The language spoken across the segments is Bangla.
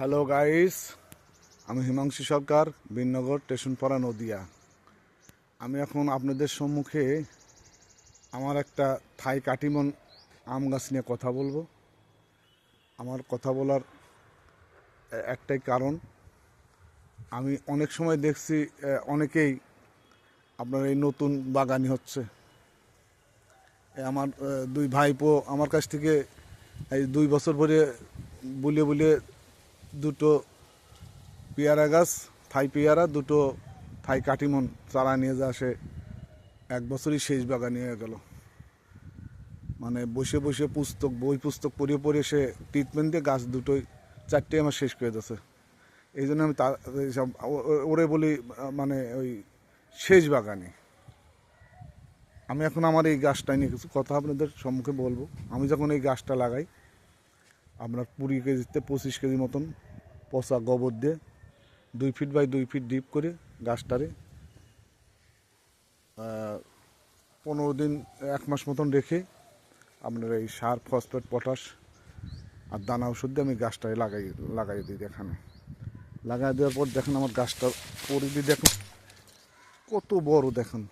হ্যালো গাইস আমি হিমাংশু সরকার বিননগর স্টেশনপাড়া, নদিয়া। আমি এখন আপনাদের সম্মুখে আমার একটা থাই কাটিমন আম গাছ নিয়ে কথা বলব। আমার কথা বলার একটাই কারণ, আমি অনেক সময় দেখছি অনেকেই আপনার এই নতুন বাগানি হচ্ছে। আমার দুই ভাইপো আমার কাছ থেকে এই দুই বছর ধরে বুলিয়ে বুলিয়ে দুটো পেয়ারা গাছ, থাই পেয়ারা, দুটো থাই কাটিমন চারা নিয়ে যা সে এক বছরই শেষ বাগানি হয়ে গেল। মানে বসে বসে পুস্তক, বই পুস্তক পড়িয়ে পড়িয়ে সে ট্রিটমেন্ট দিয়ে গাছ দুটোই, চারটে আমার শেষ করে দিয়েছে। এই জন্য আমি তার সব ওরে বলি মানে ওই শেষ বাগানে। আমি এখন আমার এই গাছটা নিয়ে কিছু কথা আপনাদের সম্মুখে বলব। আমি যখন এই গাছটা লাগাই আপনার কুড়ি কেজিতে পঁচিশ কেজি মতন পচা গোবর দিয়ে দুই ফিট বাই দুই ফিট ডিপ করে গাছটারে পনেরো দিন, এক মাস মতন রেখে আপনার এই সার, ফসফেট, পটাশ আর দানা ওষুধ দিয়ে আমি গাছটায় লাগাই লাগাই দিই এখানে। লাগাই দেওয়ার পর দেখেন আমার গাছটা পরিধি দেখুন, কত বড় দেখেন।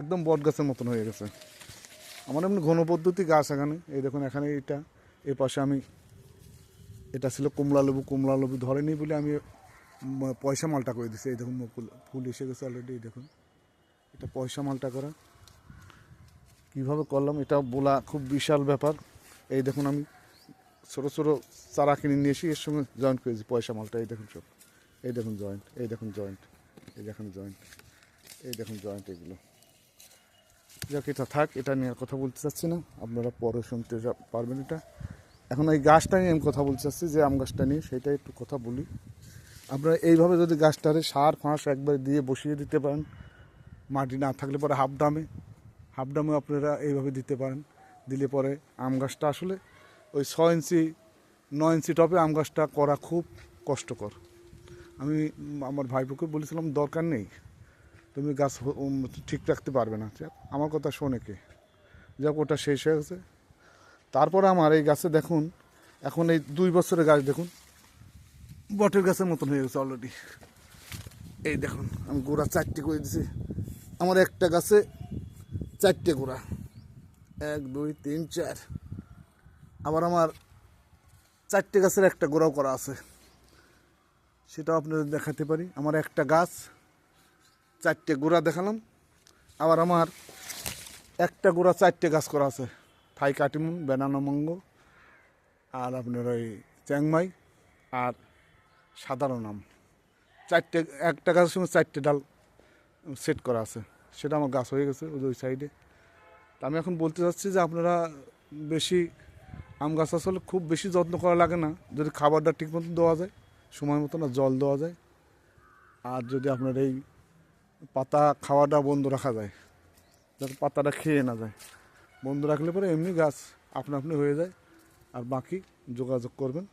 একদম বট গাছের মতন হয়ে গেছে। আমার এমনি ঘন পদ্ধতি গাছ এখানে, এই দেখুন এখানে এটা এই পাশে আমি, এটা ছিল কমলা লেবু কমলা লেবু ধরেনি বলে আমি পয়সা মালটা করে দিছি। এই দেখুন, মুকুল, ফুল এসে গেছে অলরেডি দেখুন। এটা পয়সা মালটা করা। কীভাবে করলাম, এটা বলা খুব বিশাল ব্যাপার। এই দেখুন, আমি ছোটো ছোটো চারা কিনে নিয়ে এসে এর সঙ্গে জয়েন্ট করেছি, পয়সা মালটা। এই দেখুন সব। এই দেখুন জয়েন্ট এই দেখুন জয়েন্ট এই দেখুন জয়েন্ট এই দেখুন জয়েন্ট এগুলো। যাক, এটা থাক, এটা নিয়ে কথা বলতে চাচ্ছি না। আপনারা পরে শুনতে পারবেন এটা। এখন এই গাছটা নিয়ে আমি কথা বলতে চাচ্ছি, যে আম গাছটা নিয়ে সেটা একটু কথা বলি। আপনারা এইভাবে যদি গাছটারে সার ফাঁস একবার দিয়ে বসিয়ে দিতে পারেন, মাটি না থাকলে পরে হাফ দামে হাফ দামে আপনারা এইভাবে দিতে পারেন। দিলে পরে আম গাছটা আসলে ওই ছ ইঞ্চি, নয় ইঞ্চি টপে আম গাছটা করা খুব কষ্টকর। আমি আমার ভাইপোকে বলেছিলাম, দরকার নেই, তুমি গাছ ঠিক রাখতে পারবে না। আমার কথা শোনে কে? যাক, ওটা শেষ হয়ে গেছে। তারপরে আমার এই গাছে দেখুন, এখন এই দুই বছরের গাছ দেখুন, বটের গাছের মতন হয়ে গেছে অলরেডি এই দেখুন, আমি গোড়া চারটে করে দিছি। আমার একটা গাছে চারটে গোড়া। এক, দুই, তিন, চার। আবার আমার চারটে গাছের একটা গোড়াও করা আছে। সেটাও আপনাদের দেখাতে পারি। আমার একটা গাছ, চারটে গোড়া দেখালাম। আবার আমার একটা গোড়া চারটে গাছ করা আছে। থাই কাটিমুন বেনানো মঙ্গ, আর আপনার ওই চ্যাংমাই, আর সাধারণ আম। চারটে একটা গাছের সঙ্গে চারটে ডাল সেট করা আছে। সেটা আমার গাছ হয়ে গেছে ওই সাইডে। তা আমি এখন বলতে চাচ্ছি যে আপনারা বেশি আম গাছ আসলে খুব বেশি যত্ন করা লাগে না। যদি খাবারটা ঠিক মতন দেওয়া যায়, সময় মতো না জল দেওয়া যায়। আর যদি আপনার এই পাতা খাওয়াটা বন্ধ রাখা যায়, যাতে পাতাটা খেয়ে না যায়। বন্ধ রাখলে পরে এমনি গাছ আপনা আপনি হয়ে যায়। আর বাকি যোগাযোগ করবেন।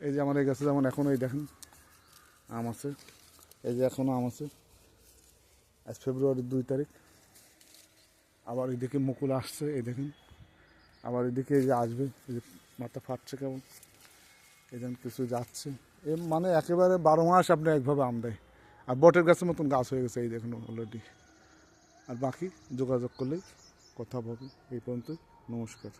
এই যে আমার এই গাছে যেমন এখন এই দেখেন, আম আছে। এই যে এখনও আম আছে। আজ ফেব্রুয়ারির দুই তারিখ। আবার এদিকে মুকুল আসছে, এই দেখেন। আবার এদিকে এই যে আসবে, এই যে মাথা ফাটছে কেমন। এই যেন কিছু যাচ্ছে। এ মানে একেবারে বারো মাস আপনি একভাবে আম দেয়। আর বটের গাছের মতন গাছ হয়ে গেছে, এই দেখুন অলরেডি আর বাকি যোগাযোগ করলেই কথা হবে এই পর্যন্ত নমস্কার।